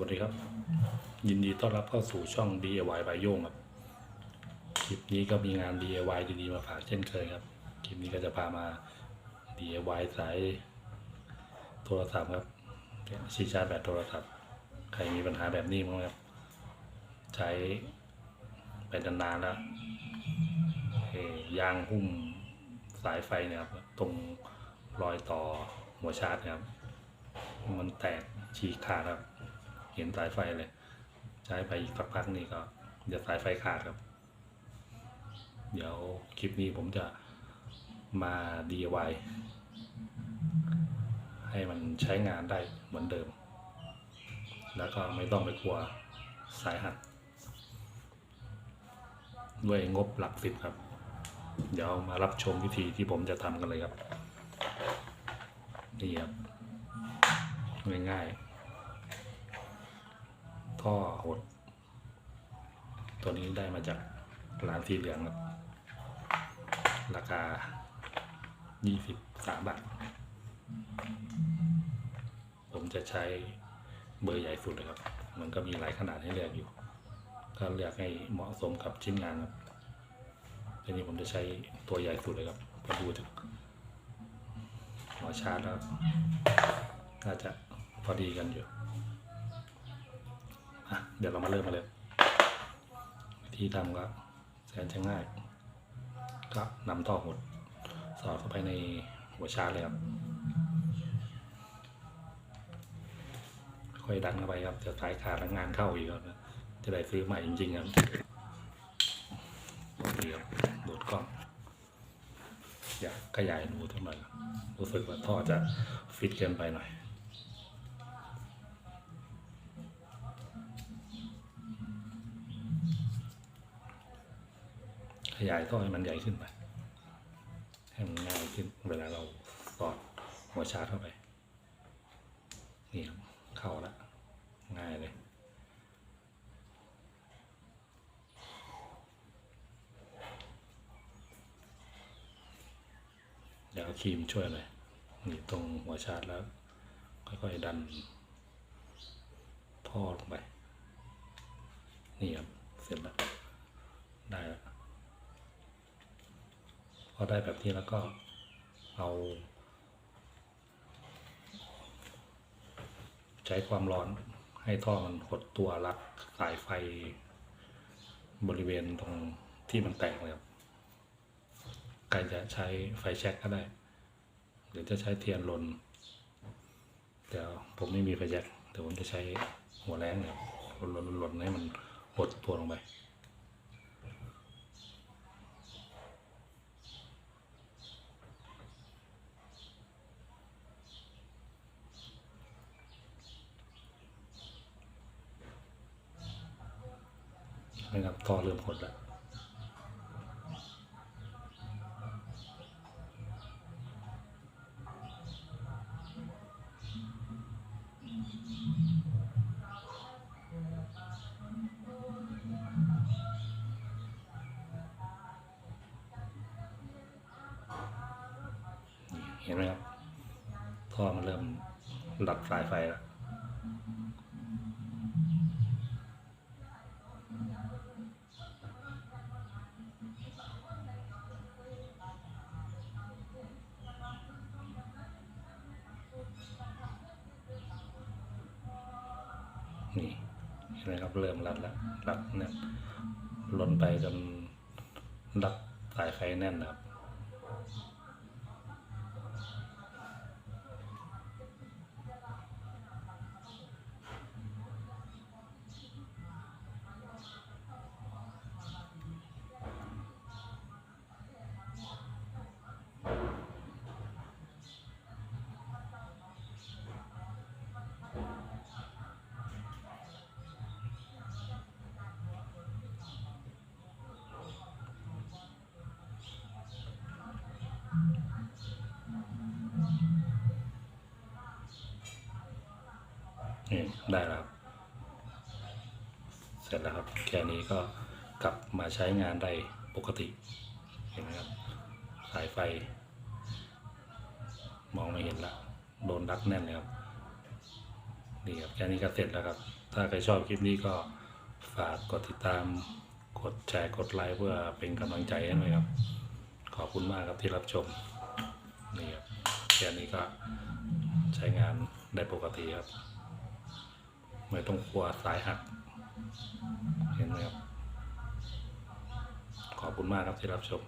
วัสดีครับ ยินดีต้อนรับเข้าสู่ช่อง DIY บายโยงครับ คลิปนี้ก็มีงาน DIY ดีๆมาฝากเช่นเคยครับ คลิปนี้ก็จะพามา DIY สายโทรศัพท์ครับชีชาร์จแบตโทรศัพท์ ใครมีปัญหาแบบนี้มั้งครับ ใช้ไปนานๆแล้วยางหุ้มสายไฟเนี่ยครับตรงรอยต่อหัวชาร์จครับ มันแตกฉีกขาดครับ เห็นสายไฟเลย ใช้ไปอีกสักพักนี่ก็เดี๋ยวสายไฟขาดครับ เดี๋ยวคลิปนี้ผมจะมา DIY ให้มันใช้งานได้เหมือนเดิม แล้วก็ไม่ต้องไปกลัวสายหักด้วยงบหลักสิบครับ เดี๋ยวมารับชมวิธีที่ผมจะทำกันเลยครับ นี่ครับง่ายๆ ท่อหด ตัวนี้ได้มาจากร้านสีเหลืองครับ ราคา 23 บาท ผมจะใช้เบอร์ใหญ่สุดเลยครับ มันก็มีหลายขนาดให้เลือกอยู่ ก็เลือกให้เหมาะสมกับชิ้นงานครับทีนี้ผมจะใช้ตัวใหญ่สุดเลยครับพอดูจากหัวชาร์จแล้วน่าจะพอดีกันอยู่ เดี๋ยวเรามาเริ่มกันเลยวิธีทำก็แสนจะง่าย ก็นำท่อหดสอดเข้าไปในหัวชาร์จเลยครับ ค่อยดันเข้าไปครับจะสายขาดแล้วงานเข้าอีกครับจะได้ซื้อใหม่จริงๆครับนี่ครับโดดกล้องอยากขยายดูเท่าไหร่อยรู้สึกว่าท่อจะฟิตเกินไปหน่อย ขยายท่อให้มันใหญ่ขึ้นไปให้มันง่ายขึ้นเวลาเราสอดหัวชาร์จเข้าไปนี่ครับเข้าแล้ง่ายเลยเดี๋ยวครีมช่วยเลยนี่ตรงหัวชาร์จแล้ว ค่อยๆดันท่อลงไปนี่ครับเสร็จแล้ว ได้แล้ว พอได้แบบนี้แล้วก็เอาใช้ความร้อนให้ท่อมันหดตัวรัดสายไฟบริเวณตรงที่มันแตกเลยครับใครจะใช้ไฟแช็กก็ได้ หรือจะใช้เทียนลนเดี๋ยวผมไม่มีไฟแช็กเดี๋ยวผมจะใช้หัวแรงเนี่ยลนลนลนให้มันหดตัวลงไป นะครับท่อเริ่มหดแล้วเห็นไหมครับท่อมันเริ่มหลัดสายไฟแล้ว นไหมครับ เริ่มรัดแล้วรัดเนี่ยล้นไปจนรัดสายไฟแน่นนะครับ นี่ได้แล้วครับเสร็จแล้วครับแค่นี้ก็กลับมาใช้งานได้ปกติเห็นไหมครับสายไฟ มองไม่เห็นละโดนรัดแน่นเลยครับนี่ครับแค่นี้ก็เสร็จแล้วครับ ถ้าใครชอบคลิปนี้ก็ฝากกดติดตามกดแชร์กดไลค์เพื่อเป็นกำลังใจให้หน่อยครับ ขอบคุณมากครับที่รับชมนี่ครับแค่นี้ก็ใช้งานได้ปกติครับ ไม่ต้องกลัวสายหัก เห็นไหมครับ ขอบคุณมากครับที่รับชม